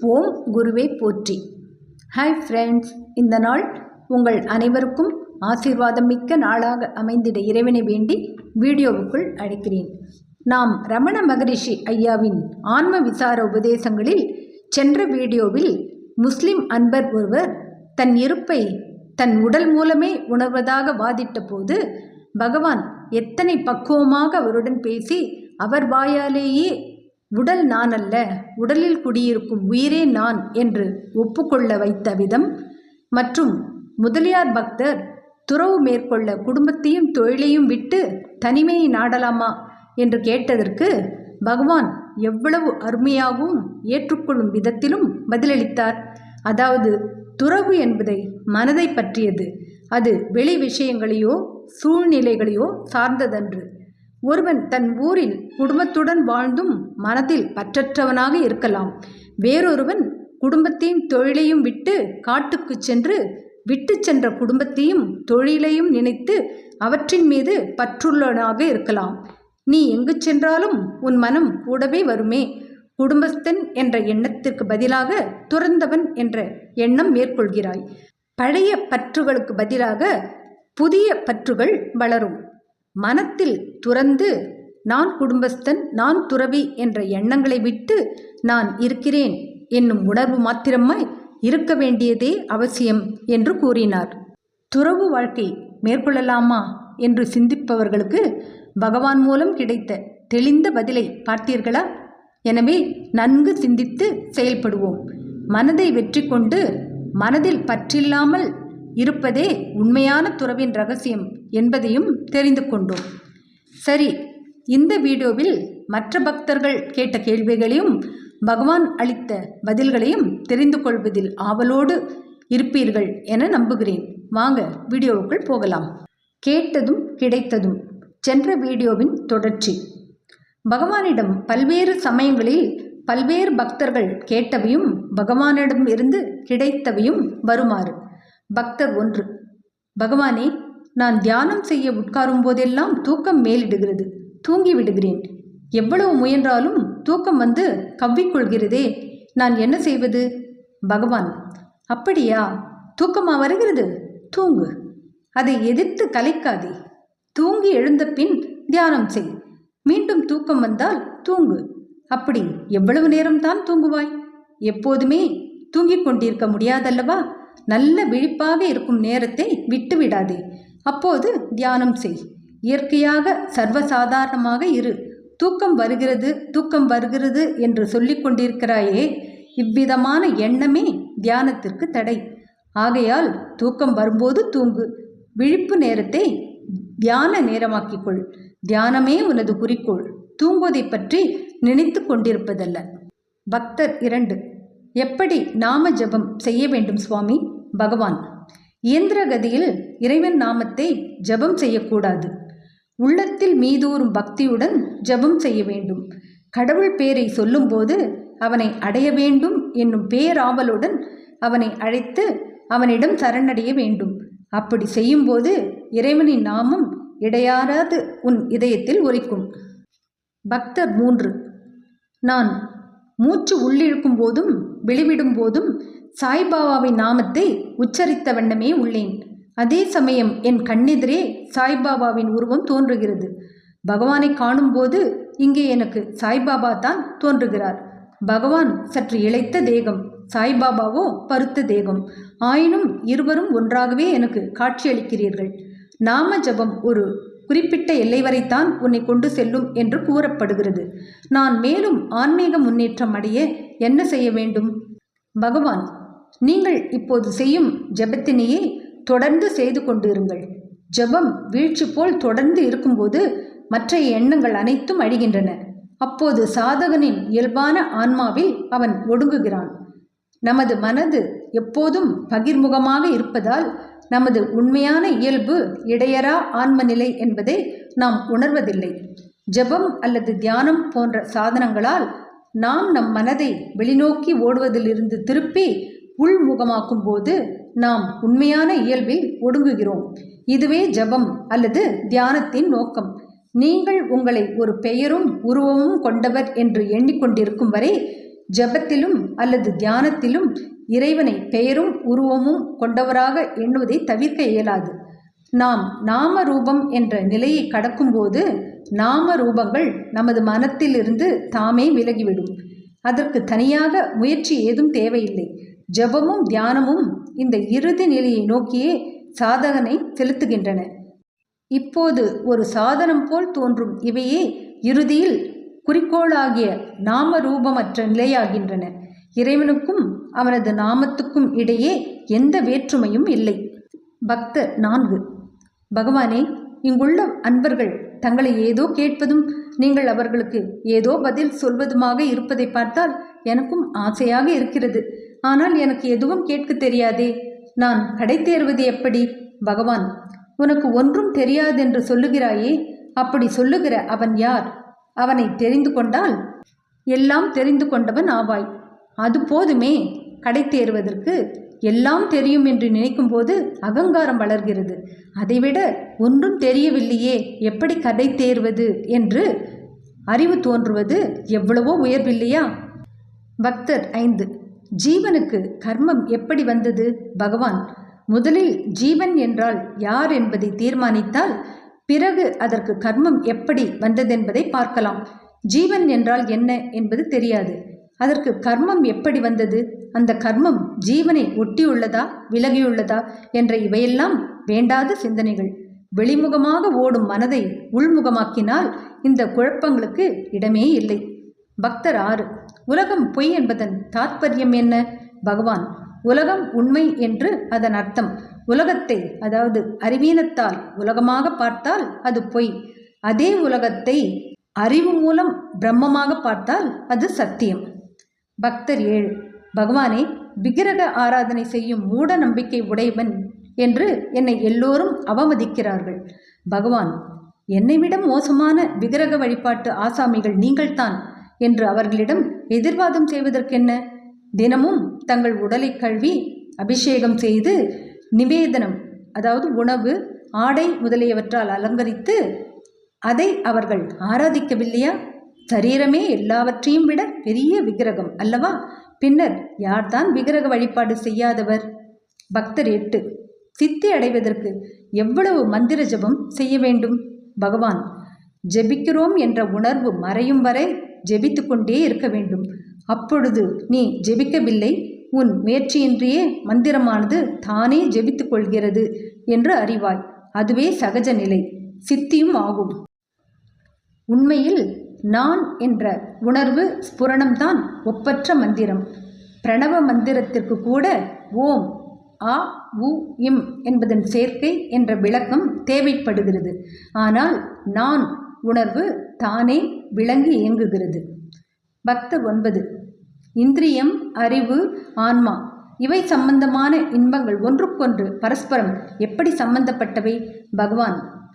ஓம் குருவே போற்றி. Hi friends இந்த நாள் உங்கள் அனைவருக்கும் ஆசீர்வாதம் மிக்க நாளாக அமைந்திட இறைவனை வேண்டி வீடியோவுக்குள் அழைக்கிறேன். நாம் ரமண மகரிஷி ஐயாவின் ஆன்ம விசார உபதேசங்களில் சென்ற வீடியோவில் முஸ்லிம் அன்பர் ஒருவர் தன் இருப்பை தன் உடல் மூலமே உணர்வதாக வாதிட்ட போது பகவான் எத்தனை பக்குவமாக அவருடன் பேசி அவர் வாயாலேயே உடல் நான் அல்ல உடலில் குடியிருக்கும் உயிரே நான் என்று ஒப்புக்கொள்ள வைத்த விதம் மற்றும் முதலியார் பக்தர் துறவு மேற்கொள்ள குடும்பத்தையும் தொழிலையும் விட்டு தனிமையை நாடலாமா என்று கேட்டதற்கு பகவான் எவ்வளவு அருமையாகவும் ஏற்றுக்கொள்ளும் விதத்திலும் பதிலளித்தார். அதாவது துறவு என்பதை மனதை பற்றியது. அது வெளி விஷயங்களையோ சூழ்நிலைகளையோ சார்ந்ததன்று. ஒருவன் தன் ஊரில் குடும்பத்துடன் வாழ்ந்தும் மனதில் பற்றற்றவனாக இருக்கலாம். வேறொருவன் குடும்பத்தையும் தொழிலையும் விட்டு காட்டுக்கு சென்று விட்டு சென்ற குடும்பத்தையும் தொழிலையும் நினைத்து அவற்றின் மீது பற்றுள்ளவனாக இருக்கலாம். நீ எங்கு சென்றாலும் உன் மனம் கூடவே வருமே. குடும்பஸ்தன் என்ற எண்ணத்திற்கு பதிலாக துறந்தவன் என்ற எண்ணம் மேற்கொள்கிறாய். பழைய பற்றுகளுக்கு பதிலாக புதிய பற்றுகள் வளரும். மனத்தில் துறந்து நான் குடும்பஸ்தன் நான் துறவி என்ற எண்ணங்களை விட்டு நான் இருக்கிறேன் என்னும் உணர்வு மாத்திரமாய் இருக்க வேண்டியதே அவசியம் என்று கூறினார். துறவு வாழ்க்கை மேற்கொள்ளலாமா என்று சிந்திப்பவர்களுக்கு பகவான் மூலம் கிடைத்த தெளிந்த பதிலை பார்த்தீர்களா? எனவே நன்கு சிந்தித்து செயல்படுவோம். மனதை வெற்றி கொண்டு மனதில் பற்றில்லாமல் இருப்பதே உண்மையான துறவின் ரகசியம் என்பதையும் தெரிந்து கொண்டோம். சரி இந்த வீடியோவில் மற்ற பக்தர்கள் கேட்ட கேள்விகளையும் பகவான் அளித்த பதில்களையும் தெரிந்து கொள்வதில் ஆவலோடு இருப்பீர்கள் என நம்புகிறேன். வாங்க வீடியோவுக்குள் போகலாம். கேட்டதும் கிடைத்ததும் சென்ற வீடியோவின் தொடர்ச்சி. பகவானிடம் பல்வேறு சமயங்களில் பல்வேறு பக்தர்கள் கேட்டவையும் பகவானிடம் இருந்து கிடைத்தவையும் வருமாறு. பக்தர் ஒன்று. பகவானே நான் தியானம் செய்ய உட்காரும் போதெல்லாம் தூக்கம் மேலிடுகிறது தூங்கி விடுகிறேன். எவ்வளவு முயன்றாலும் தூக்கம் வந்து கவ்விக்கொள்கிறதே நான் என்ன செய்வது? பகவான் அப்படியா? தூக்கமா வருகிறது? தூங்கு. அதை எதிர்த்து கலைக்காதே. தூங்கி எழுந்த பின் தியானம் செய். மீண்டும் தூக்கம் வந்தால் தூங்கு. அப்படி எவ்வளவு நேரம்தான் தூங்குவாய்? எப்போதுமே தூங்கிக் கொண்டிருக்க முடியாதல்லவா? நல்ல விழிப்பாக இருக்கும் நேரத்தை விட்டு விடாதே அப்போது தியானம் செய். இயற்கையாக சர்வசாதாரணமாக இரு. தூக்கம் வருகிறது தூக்கம் வருகிறது என்று சொல்லி கொண்டிருக்கிறாயே. இவ்விதமான எண்ணமே தியானத்திற்கு தடை. ஆகையால் தூக்கம் வரும்போது தூங்கு. விழிப்பு நேரத்தை தியான நேரமாக்கிக்கொள். தியானமே உனது குறிக்கோள். தூங்குவதை பற்றி நினைத்து கொண்டிருப்பதல்ல. பக்தர் இரண்டு. எப்படி நாம ஜபம் செய்ய வேண்டும் சுவாமி? பகவான். இயந்திர கதியில் இறைவன் நாமத்தை ஜபம் செய்யக்கூடாது. உள்ளத்தில் மீதூறும் பக்தியுடன் ஜபம் செய்ய வேண்டும். கடவுள் பேரை சொல்லும்போது அவனை அடைய வேண்டும் என்னும் பேராவலுடன் அவனை அழைத்து அவனிடம் சரணடைய வேண்டும். அப்படி செய்யும்போது இறைவனின் நாமம் இடையாறாது உன் இதயத்தில் உரைக்கும். பக்தர் மூன்று. நான் மூச்சு உள்ளிழுக்கும் போதும் வெளிவிடும் போதும் சாய்பாபாவின் நாமத்தை உச்சரித்த வண்ணமே உள்ளேன். அதே சமயம் என் கண்ணெதிரே சாய்பாபாவின் உருவம் தோன்றுகிறது. பகவானை காணும்போது இங்கே எனக்கு சாய்பாபா தான் தோன்றுகிறார். பகவான் சற்று இழைத்த தேகம் சாய்பாபாவோ பருத்த தேகம். ஆயினும் இருவரும் ஒன்றாகவே எனக்கு காட்சியளிக்கிறீர்கள். நாம ஜபம் ஒரு குறிப்பிட்ட எல்லை வரைத்தான் உன்னை கொண்டு செல்லும் என்று கூறப்படுகிறது. நான் மேலும் ஆன்மீக முன்னேற்றம் அடைய என்ன செய்ய வேண்டும்? பகவான் நீங்கள் இப்போது செய்யும் ஜபத்தினையே தொடர்ந்து செய்து கொண்டிருங்கள். ஜபம் வீழ்ச்சி போல் தொடர்ந்து இருக்கும்போது மற்ற எண்ணங்கள் அனைத்தும் அழிகின்றன. அப்போது சாதகனின் இயல்பான ஆன்மாவில் அவன் ஒடுங்குகிறான். நமது மனது எப்போதும் பகிர்முகமாக இருப்பதால் நமது உண்மையான இயல்பு இடையரா ஆன்ம நிலை என்பதை நாம் உணர்வதில்லை. ஜபம் அல்லது தியானம் போன்ற சாதனங்களால் நாம் நம் மனதை வெளிநோக்கி ஓடுவதிலிருந்து திருப்பி உள்முகமாக்கும் போது நாம் உண்மையான இயல்பில் ஒடுங்குகிறோம். இதுவே ஜபம் அல்லது தியானத்தின் நோக்கம். நீங்கள் உங்களை ஒரு பெயரும் உருவமும் கொண்டவர் என்று எண்ணிக்கொண்டிருக்கும் வரை ஜெபத்திலும் அல்லது தியானத்திலும் இறைவனை பெயரும் உருவமும் கொண்டவராக எண்ணுவதை தவிர்க்க இயலாது. நாம் நாம ரூபம் என்ற நிலையை கடக்கும்போது நாம ரூபங்கள் நமது மனத்திலிருந்து தாமே விலகிவிடும். அதற்கு தனியாக முயற்சி ஏதும் தேவையில்லை. ஜெபமும் தியானமும் இந்த இறுதி நிலையை நோக்கியே சாதகனை செலுத்துகின்றன. இப்போது ஒரு சாதனம் போல் தோன்றும் இவையே இறுதியில் குறிக்கோளாகிய நாம ரூபமற்ற நிலையாகின்றன. இறைவனுக்கும் அவனது நாமத்துக்கும் இடையே எந்த வேற்றுமையும் இல்லை. பக்தர் நான்கு. பகவானே இங்குள்ள அன்பர்கள் தங்களை ஏதோ கேட்பதும் நீங்கள் அவர்களுக்கு ஏதோ பதில் சொல்வதுமாக இருப்பதை பார்த்தால் எனக்கும் ஆசையாக இருக்கிறது. ஆனால் எனக்கு எதுவும் கேட்க தெரியாதே. நான் கடை தேர்வது எப்படி? பகவான் உனக்கு ஒன்றும் தெரியாதென்று சொல்லுகிறாயே? அப்படி சொல்லுகிற அவன் யார்? அவனை தெரிந்து கொண்டால் எல்லாம் தெரிந்து கொண்டவன் ஆவாய். அது போதுமே. கடை தேர்வதற்கு எல்லாம் தெரியும் என்று நினைக்கும்போது அகங்காரம் வளர்கிறது. அதைவிட ஒன்றும் தெரியவில்லையே. எப்படி கடை தேர்வது என்று அறிவு தோன்றுவது எவ்வளவோ உயர்வில்லையா? பக்தர் ஐந்து. ஜீவனுக்கு கர்மம் எப்படி வந்தது? பகவான் முதலில் ஜீவன் என்றால் யார் என்பதை தீர்மானித்தால் பிறகு அதற்கு கர்மம் எப்படி வந்ததென்பதை பார்க்கலாம். ஜீவன் என்றால் என்ன என்பது தெரியாது. அதற்கு கர்மம் எப்படி வந்தது? அந்த கர்மம் ஜீவனை ஒட்டியுள்ளதா விலகியுள்ளதா என்ற இவையெல்லாம் வேண்டாத சிந்தனைகள். வெளிமுகமாக ஓடும் மனதை உள்முகமாக்கினால் இந்த குழப்பங்களுக்கு இடமே இல்லை. பக்தர் ஆறு. உலகம் பொய் என்பதன் தாத்பரியம் என்ன? பகவான் உலகம் உண்மை என்று அதன் அர்த்தம். உலகத்தை அதாவது அறிவீனத்தால் உலகமாக பார்த்தால் அது பொய். அதே உலகத்தை அறிவு மூலம் பிரம்மமாக பார்த்தால் அது சத்தியம். பக்தர் ஏழு. பகவானே விக்கிரக ஆராதனை செய்யும் மூட நம்பிக்கை உடையவன் என்று என்னை எல்லோரும் அவமதிக்கிறார்கள். பகவான் என்னை விட மோசமான விக்கிரக வழிபாட்டு ஆசாமிகள் நீங்கள்தான். என்று அவர்களிடம் எதிர்வாதம் செய்வதற்கென்ன? தினமும் தங்கள் உடலை கழுவி அபிஷேகம் செய்து நிவேதனம் அதாவது உணவு ஆடை முதலியவற்றால் அலங்கரித்து அதை அவர்கள் ஆராதிக்கவில்லையா? சரீரமே எல்லாவற்றையும் விட பெரிய விக்கிரகம் அல்லவா? பின்னர் யார்தான் விக்கிரக வழிபாடு செய்யாதவர்? பக்தர் எட்டு சித்தி அடைவதற்கு எவ்வளவு மந்திர ஜபம் செய்ய வேண்டும்? பகவான் ஜெபிக்கிறோம் என்ற உணர்வு மறையும் வரை ஜெபித்து கொண்டே இருக்க வேண்டும். அப்பொழுது நீ ஜெபிக்கவில்லை உன் முயற்சியின்றியே மந்திரமானது தானே ஜெபித்துக் கொள்கிறது என்று அறிவாய். அதுவே சகஜ நிலை. சித்தியும் ஆகும். உண்மையில் நான் என்ற உணர்வு ஸ்புரணம்தான் ஒப்பற்ற மந்திரம். பிரணவ மந்திரத்திற்கு கூட ஓம் ஆ உ இம் என்பதன் சேர்க்கை என்ற விளக்கம் தேவைப்படுகிறது. ஆனால் நான் உணர்வு தானே விளங்கி இயங்குகிறது. பக்தர் ஒன்பது. இந்திரியம் அறிவு ஆன்மா இவை சம்பந்தமான இன்பங்கள் ஒன்றுக்கொன்று பரஸ்பரம் எப்படி சம்பந்தப்பட்டவை? பகவான்.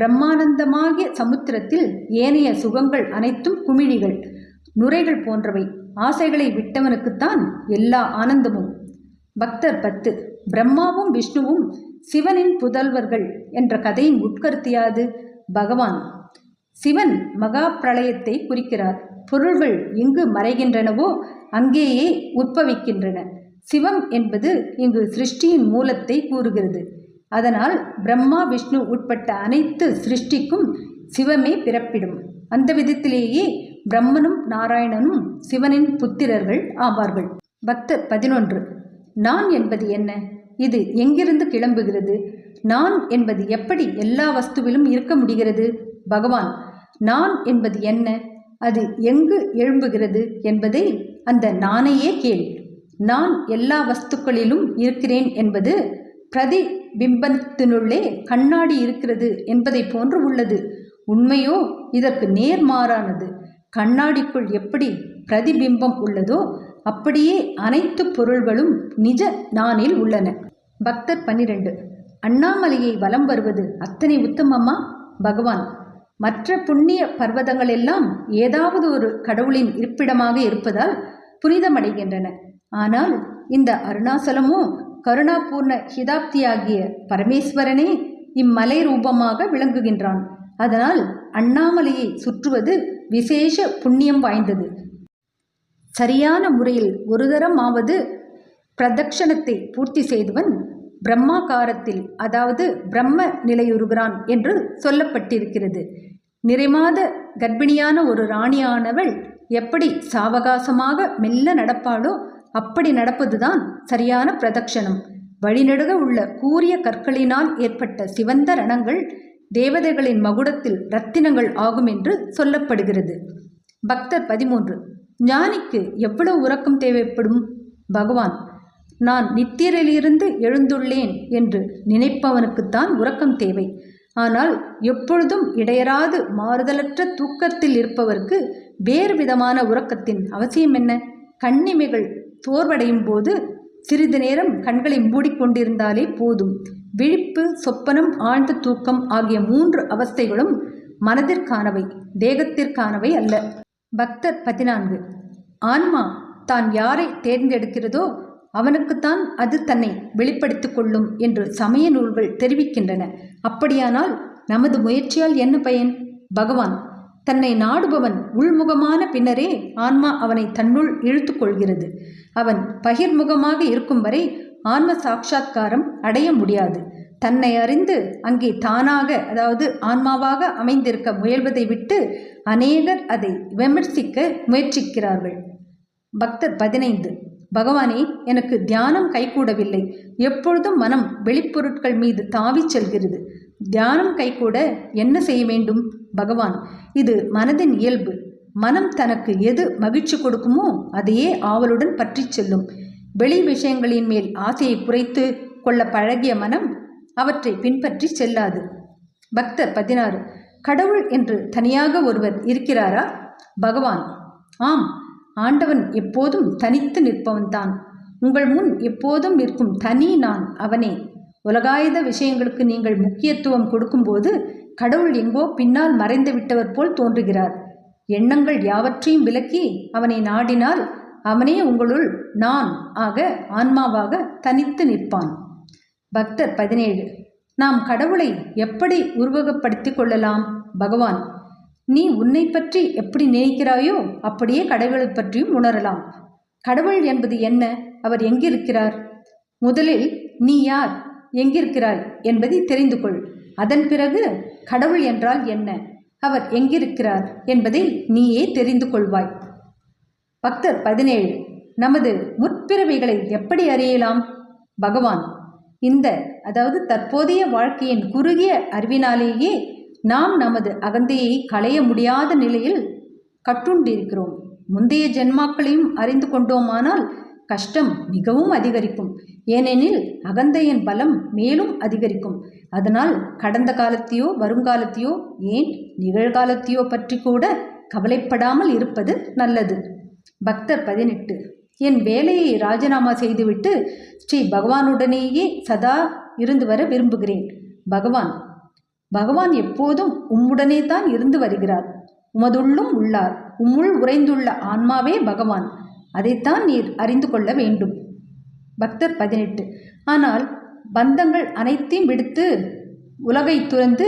பிரம்மானந்தமாகிய சமுத்திரத்தில் ஏனைய சுகங்கள் அனைத்தும் குமிழிகள் நுரைகள் போன்றவை. ஆசைகளை விட்டவனுக்குத்தான் எல்லா ஆனந்தமும். பக்தர் பத்து. பிரம்மாவும் விஷ்ணுவும் சிவனின் புதல்வர்கள் என்ற கதையின் உட்கருத்தியாது பகவான். சிவன் மகா பிரளயத்தை குறிக்கிறார். பொருள்கள் எங்கு மறைகின்றனவோ அங்கேயே உற்பவிக்கின்றன. சிவம் என்பது இங்கு சிருஷ்டியின் மூலத்தை கூறுகிறது. அதனால் பிரம்மா விஷ்ணு உட்பட்ட அனைத்து சிருஷ்டிக்கும் சிவமே பிறப்பிடும். அந்த விதத்திலேயே பிரம்மனும் நாராயணனும் சிவனின் புத்திரர்கள் ஆவார்கள். பக்தர் பதினொன்று. நான் என்பது என்ன? இது எங்கிருந்து கிளம்புகிறது? நான் என்பது எப்படி எல்லா வஸ்துவிலும் இருக்க முடிகிறது? பகவான் நான் என்பது என்ன? அது எங்கு எழும்புகிறது என்பதை அந்த நானையே கேள். நான் எல்லா வஸ்துக்களிலும் இருக்கிறேன் என்பது பிரதிபிம்பத்தினுள்ளே கண்ணாடி இருக்கிறது என்பதை போன்று உள்ளது. உண்மையோ இதற்கு நேர்மாறானது கண்ணாடிக்குள் எப்படி பிரதிபிம்பம் உள்ளதோ அப்படியே அனைத்து பொருள்களும் நிஜ நானில் உள்ளன. பக்தர் பன்னிரண்டு. அண்ணாமலையை வலம் வருவது அத்தனை உத்தமமா? பகவான் மற்ற புண்ணிய பர்வதங்கள் எல்லாம் ஏதாவது ஒரு கடவுளின் இருப்பிடமாக இருப்பதால் புனிதமடைகின்றன. ஆனால் இந்த அருணாசலமோ கருணாபூர்ண ஹிதாப்தியாகிய பரமேஸ்வரனே இம்மலை ரூபமாக விளங்குகின்றான். அதனால் அண்ணாமலையை சுற்றுவது விசேஷ புண்ணியம் வாய்ந்தது. சரியான முறையில் ஒரு தரமாவது பிரதக்ஷணத்தை பூர்த்தி செய்தவன் பிரம்மாகாரத்தில் அதாவது பிரம்ம நிலையுறுகிறான் என்று சொல்லப்பட்டிருக்கிறது. நிறைமாத கர்ப்பிணியான ஒரு ராணியானவள் எப்படி சாவகாசமாக மெல்ல நடப்பாளோ அப்படி நடப்பதுதான் சரியான பிரதக்ஷணம் வழிநடுக உள்ள கூரிய கற்களினால் ஏற்பட்ட சிவந்த ரணங்கள் தேவதைகளின் மகுடத்தில் ரத்தினங்கள் ஆகும் என்று சொல்லப்படுகிறது. பக்தர் பதிமூன்று ஞானிக்கு எவ்வளவு உறக்கம் தேவைப்படும்? பகவான் நான் நித்திரையிலிருந்து எழுந்துள்ளேன் என்று நினைப்பவனுக்குத்தான் உறக்கம் தேவை. ஆனால் எப்பொழுதும் இடையராது மாறுதலற்ற தூக்கத்தில் இருப்பவருக்கு வேறு விதமான உறக்கத்தின் அவசியம் என்ன? கண்ணிமைகள் தோர்வடையும் போது சிறிது நேரம் கண்களை மூடிக்கொண்டிருந்தாலே போதும். விழிப்பு சொப்பனம் ஆழ்ந்த தூக்கம் ஆகிய மூன்று அவஸ்தைகளும் மனதிற்கானவை தேகத்திற்கானவை அல்ல. பக்தர் பதினான்கு. ஆன்மா தான் யாரை தேர்ந்தெடுக்கிறதோ அவனுக்குத்தான் அது தன்னை வெளிப்படுத்திக் கொள்ளும் என்று சமய நூல்கள் தெரிவிக்கின்றன. அப்படியானால் நமது முயற்சியால் என்ன பயன்? பகவான் தன்னை நாடுபவன் உள்முகமான பின்னரே ஆன்மா அவனை தன்னுள் இழுத்து கொள்கிறது. அவன் பகிர்முகமாக இருக்கும் வரை ஆன்ம சாட்சா்காரம் அடைய முடியாது. தன்னை அறிந்து அங்கே தானாக அதாவது ஆன்மாவாக அமைந்திருக்க முயல்வதை விட்டு அநேகர் அதை விமர்சிக்க முயற்சிக்கிறார்கள். பக்தர் பதினைந்து பகவானே எனக்கு தியானம் கைகூடவில்லை. எப்பொழுதும் மனம் வெளிப்பொருட்கள் மீது தாவிச் செல்கிறது. தியானம் கைகூட என்ன செய்ய வேண்டும்? பகவான் இது மனதின் இயல்பு. மனம் தனக்கு எது மகிழ்ச்சி கொடுக்குமோ அதையே ஆவலுடன் பற்றி செல்லும். வெளி விஷயங்களின் மேல் ஆசையை குறைத்து கொள்ள பழகிய மனம் அவற்றை பின்பற்றி செல்லாது. பக்தர் பதினாறு கடவுள் என்று தனியாக ஒருவர் இருக்கிறாரா? பகவான் ஆம் ஆண்டவன் எப்போதும் தனித்து நிற்பவன்தான். உங்கள் முன் எப்போதும் நிற்கும் தனி நான் அவனே. உலகாயுத விஷயங்களுக்கு நீங்கள் முக்கியத்துவம் கொடுக்கும்போது கடவுள் எங்கோ பின்னால் மறைந்து விட்டவர் போல் தோன்றுகிறார். எண்ணங்கள் யாவற்றையும் விலக்கி அவனை நாடினால் அவனே உங்களுள் நான் ஆக ஆன்மாவாக தனித்து நிற்பான். பக்தர் பதினேழு. நாம் கடவுளை எப்படி உருவகப்படுத்திக் கொள்ளலாம்? பகவான் நீ உன்னை பற்றி எப்படி நினைக்கிறாயோ அப்படியே கடவுளை பற்றியும் உணரலாம். கடவுள் என்பது என்ன? அவர் எங்கிருக்கிறார்? முதலில் நீ யார்? எங்கிருக்கிறாய் என்பதை தெரிந்து கொள் அதன் பிறகு கடவுள் என்றால் என்ன? அவர் எங்கிருக்கிறார் என்பதை நீயே தெரிந்து கொள்வாய் பக்தர் பதினேழு. நமது முற்பிறவைகளை எப்படி அறியலாம்? பகவான் இந்த அதாவது தற்போதைய வாழ்க்கையின் குறுகிய அறிவினாலேயே நாம் நமது அகந்தையை களைய முடியாத நிலையில் கட்டுண்டிருக்கிறோம். முந்தைய ஜென்மாக்களையும் அறிந்து கொண்டோமானால் கஷ்டம் மிகவும் அதிகரிக்கும். ஏனெனில் அகந்தையின் பலம் மேலும் அதிகரிக்கும். அதனால் கடந்த காலத்தையோ வருங்காலத்தையோ ஏன் நிகழ்காலத்தையோ பற்றி கூட கவலைப்படாமல் இருப்பது நல்லது. பக்தர் பதினெட்டு. என் வேலையை ராஜினாமா செய்துவிட்டு ஸ்ரீ பகவானுடனேயே சதா இருந்து வர விரும்புகிறேன். பகவான் பகவான் எப்போதும் உம்முடனே தான் இருந்து வருகிறார். உமதுள்ளும் உள்ளார். உம்முள் உறைந்துள்ள ஆன்மாவே பகவான். அதைத்தான் நீர் அறிந்து கொள்ள வேண்டும். பக்தர் பதினெட்டு. ஆனால் பந்தங்கள் அனைத்தையும் விடுத்து உலகை துறந்து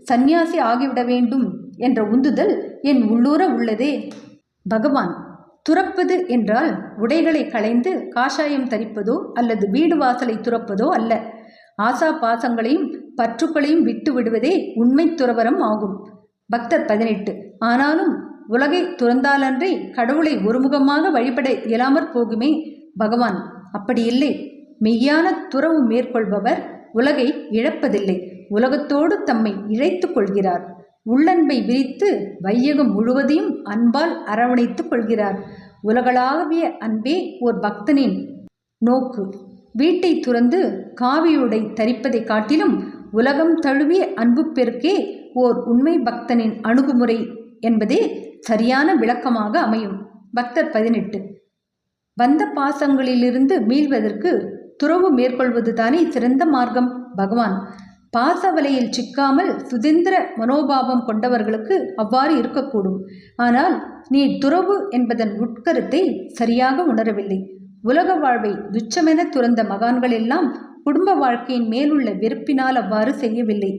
சந்நியாசி ஆகிவிட வேண்டும் என்ற உந்துதல் என் உள்ளூர உள்ளதே. பகவான் துறப்பது என்றால் உடைகளை களைந்து காஷாயம் தரிப்பதோ அல்லது வீடு வாசலை துறப்பதோ அல்ல. ஆசா பாசங்களையும் பற்றுக்களையும் விட்டு விடுவதே உண்மை துறவரம் ஆகும். பக்தர் பதினெட்டு. ஆனாலும் உலகை துறந்தாலன்றி கடவுளை ஒருமுகமாக வழிபட இயலாமற் போகுமே பகவான். அப்படி இல்லை மெய்யான துறவு மேற்கொள்பவர் உலகை இழப்பதில்லை. உலகத்தோடு தம்மை இழைத்துக் கொள்கிறார். உள்ளன்பை விரித்து வையகம் முழுவதையும் அன்பால் அரவணைத்துக் கொள்கிறார். உலகளாவிய அன்பே ஓர் பக்தனின் நோக்கு. வீட்டை துறந்து காவியுடை தரிப்பதை காட்டிலும் உலகம் தழுவிய அன்பு பெருக்கே ஓர் உண்மை பக்தனின் அணுகுமுறை என்பதே சரியான விளக்கமாக அமையும். பக்தர் பதினெட்டு. வந்த பாசங்களிலிருந்து மீள்வதற்கு துறவு மேற்கொள்வது தானே சிறந்த மார்க்கம். பகவான் பாச வலையில் சிக்காமல் சுதந்திர மனோபாவம் கொண்டவர்களுக்கு அவ்வாறு இருக்கக்கூடும். ஆனால் நீ துறவு என்பதன் உட்கருத்தை சரியாக உணரவில்லை. உலக வாழ்வை துச்சமென துறந்த மகான்கள் எல்லாம் குடும்ப வாழ்க்கையின் மேலுள்ள வெறுப்பினால் அவ்வாறு செய்யவில்லை.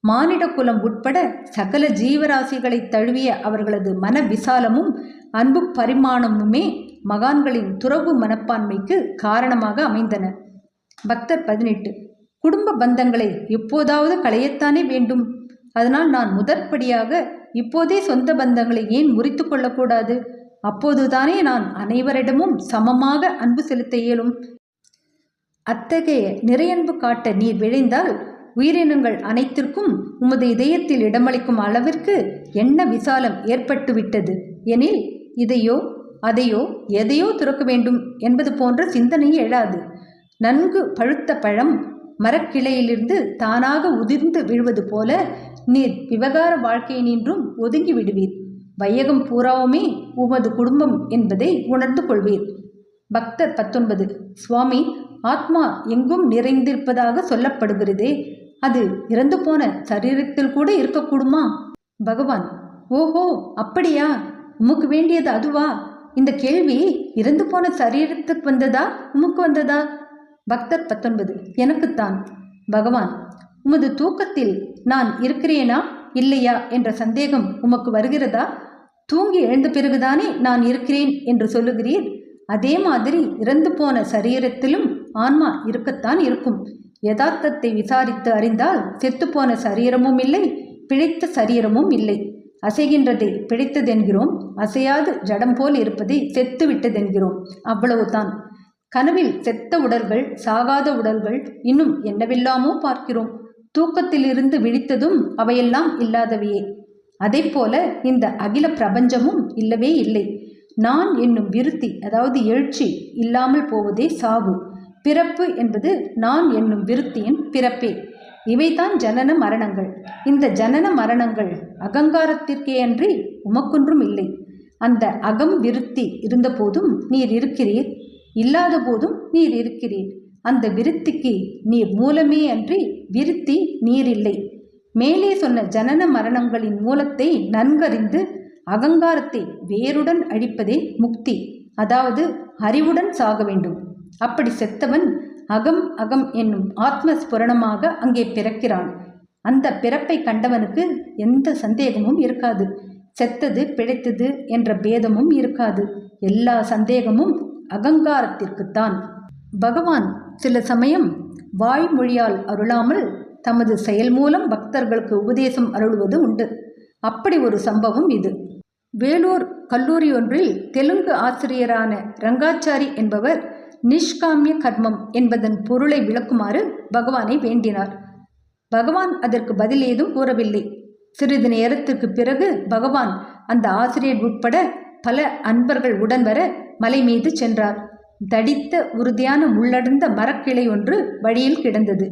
மானிட குலம் உட்பட சகல ஜீவராசிகளை தழுவிய அவர்களது மன விசாலமும் அன்பு பரிமாணமுமே மகான்களின் துறவு மனப்பான்மைக்கு காரணமாக அமைந்தன. பக்தர் பதினெட்டு குடும்ப பந்தங்களை எப்போதாவது களையத்தானே வேண்டும்? அதனால் நான் முதற்படியாக இப்போதே சொந்த பந்தங்களை ஏன் முறித்து கொள்ளக்கூடாது? அப்போதுதானே நான் அனைவரிடமும் சமமாக அன்பு செலுத்த இயலும். அத்தகைய நிறையன்பு காட்ட நீர் விழைந்தால் உயிரினங்கள் அனைத்திற்கும் உமது இதயத்தில் இடமளிக்கும் அளவிற்கு என்ன விசாலம் ஏற்பட்டுவிட்டது? எனில் இதையோ அதையோ எதையோ துறக்க வேண்டும் என்பது போன்ற சிந்தனை எழாது. நன்கு பழுத்த பழம் மரக்கிளையிலிருந்து தானாக உதிர்ந்து விழுவது போல நீர் விவகார வாழ்க்கையினின்றும் ஒதுங்கி விடுவீர். வையகம் பூராவுமே உமது குடும்பம் என்பதை உணர்ந்து கொள்வீர். பக்தர் பத்தொன்பது சுவாமி ஆத்மா எங்கும் நிறைந்திருப்பதாக சொல்லப்படுகிறதே அது இறந்து போன சரீரத்தில் கூட இருக்கக்கூடுமா? பகவான் ஓஹோ அப்படியா? உமக்கு வேண்டியது அதுவா? இந்த கேள்வி இறந்து போன சரீரத்துக்கு வந்ததா? உமக்கு வந்ததா? பக்தர் பத்தொன்பது எனக்குத்தான். பகவான் உமது தூக்கத்தில் நான் இருக்கிறேனா? இல்லையா? என்ற சந்தேகம் உமக்கு வருகிறதா? தூங்கி எழுந்த பிறகுதானே நான் இருக்கிறேன் என்று சொல்லுகிறீர்? அதே மாதிரி இறந்து போன சரீரத்திலும் ஆன்மா இருக்கத்தான் இருக்கும். யதார்த்தத்தை விசாரித்து அறிந்தால் செத்துப்போன சரீரமும் இல்லை பிழைத்த சரீரமும் இல்லை. அசைகின்றதை பிழைத்ததென்கிறோம் அசையாது ஜடம் போல் இருப்பதை செத்து விட்டதென்கிறோம் அவ்வளவுதான். கனவில் செத்த உடல்கள் சாகாத உடல்கள் இன்னும் என்னவெல்லாமோ பார்க்கிறோம். தூக்கத்திலிருந்து விழித்ததும் அவையெல்லாம் இல்லாதவையே. அதே போல இந்த அகில பிரபஞ்சமும் இல்லவே இல்லை. நான் என்னும் விருத்தி அதாவது எழுச்சி இல்லாமல் போவதே சாவு. பிறப்பு என்பது நான் என்னும் விருத்தியின் பிறப்பே. இவைதான் ஜனன மரணங்கள். இந்த ஜனன மரணங்கள் அகங்காரத்திற்கே அன்றி உமக்கொன்றும் இல்லை. அந்த அகம் விருத்தி இருந்தபோதும் நீர் இருக்கிறீர். இல்லாத போதும் நீர் இருக்கிறீர். அந்த விருத்திக்கு நீர் மூலமே அன்றி விருத்தி நீர் இல்லை மேலே சொன்ன ஜனன மரணங்களின் மூலத்தை நன்கறிந்து அகங்காரத்தை வேருடன் அழிப்பதே முக்தி அதாவது அறிவுடன் சாக வேண்டும். அப்படி செத்தவன் அகம் அகம் என்னும் ஆத்மஸ்புரணமாக அங்கே பிறக்கிறான். அந்த பிறப்பை கண்டவனுக்கு எந்த சந்தேகமும் இருக்காது. செத்தது பிழைத்தது என்ற பேதமும் இருக்காது. எல்லா சந்தேகமும் அகங்காரத்திற்குத்தான். பகவான் சில சமயம் வாய்மொழியால் அருளாமல் தமது செயல் மூலம் பக்தர்களுக்கு உபதேசம் அருள்வது உண்டு. அப்படி ஒரு சம்பவம் இது. வேலூர் கல்லூரி ஒன்றில் தெலுங்கு ஆசிரியரான ரங்காச்சாரி என்பவர் நிஷ்காமிய கர்மம் என்பதன் பொருளை விளக்குமாறு பகவானை வேண்டினார். பகவான் அதற்கு பதில் ஏதும் கூறவில்லை. சிறிது நேரத்திற்கு பிறகு பகவான் அந்த ஆசிரியர் உட்பட பல அன்பர்கள் உடன் வர மலை மீது சென்றார். தடித்த உறுதியான முள்ளடர்ந்த மரக்கிளை ஒன்று வழியில் கிடந்தது.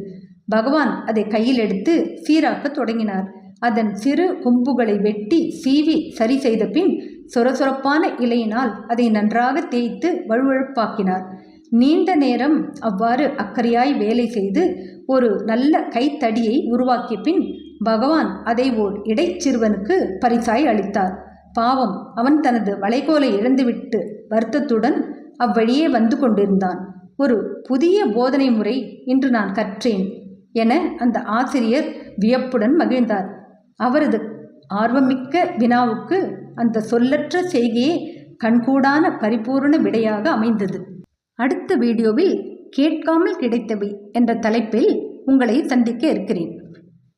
பகவான் அதை கையில் எடுத்து சீராக்க தொடங்கினார். அதன் சிறு கொம்புகளை வெட்டி சீவி சரி செய்த பின் சொரசொரப்பான இலையினால் அதை நன்றாக தேய்த்து வழுவழுப்பாக்கினார். நீண்ட நேரம் அவ்வாறு அக்கறையாய் வேலை செய்து ஒரு நல்ல கைத்தடியை உருவாக்கிய பின் பகவான் அதை ஓர் இடைச்சிறுவனுக்கு பரிசாய் அளித்தார். பாவம் அவன் தனது வளைகோலை இழந்துவிட்டு வருத்தத்துடன் அவ்வழியே வந்து கொண்டிருந்தான். ஒரு புதிய போதனை முறை இன்று நான் கற்றேன். என அந்த ஆசிரியர் வியப்புடன் மகிழ்ந்தார். அவரது ஆர்வமிக்க வினாவுக்கு அந்த சொல்லற்ற செய்கையே கண்கூடான பரிபூர்ண விடையாக அமைந்தது. அடுத்த வீடியோவில் கேட்காமல் கிடைத்தவை என்ற தலைப்பில் உங்களை சந்திக்க இருக்கிறேன்.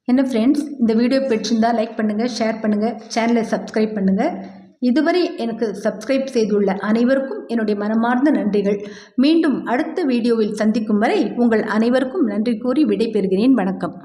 என்ன ஃப்ரெண்ட்ஸ் இந்த வீடியோ பிடிச்சிருந்தால் லைக் பண்ணுங்கள் ஷேர் பண்ணுங்கள் சேனலை சப்ஸ்கிரைப் பண்ணுங்கள் இதுவரை எனக்கு சப்ஸ்கிரைப் செய்துள்ள அனைவருக்கும் என்னுடைய மனமார்ந்த நன்றிகள். மீண்டும் அடுத்த வீடியோவில் சந்திக்கும் வரை உங்கள் அனைவருக்கும் நன்றி கூறி விடைபெறுகிறேன். வணக்கம்.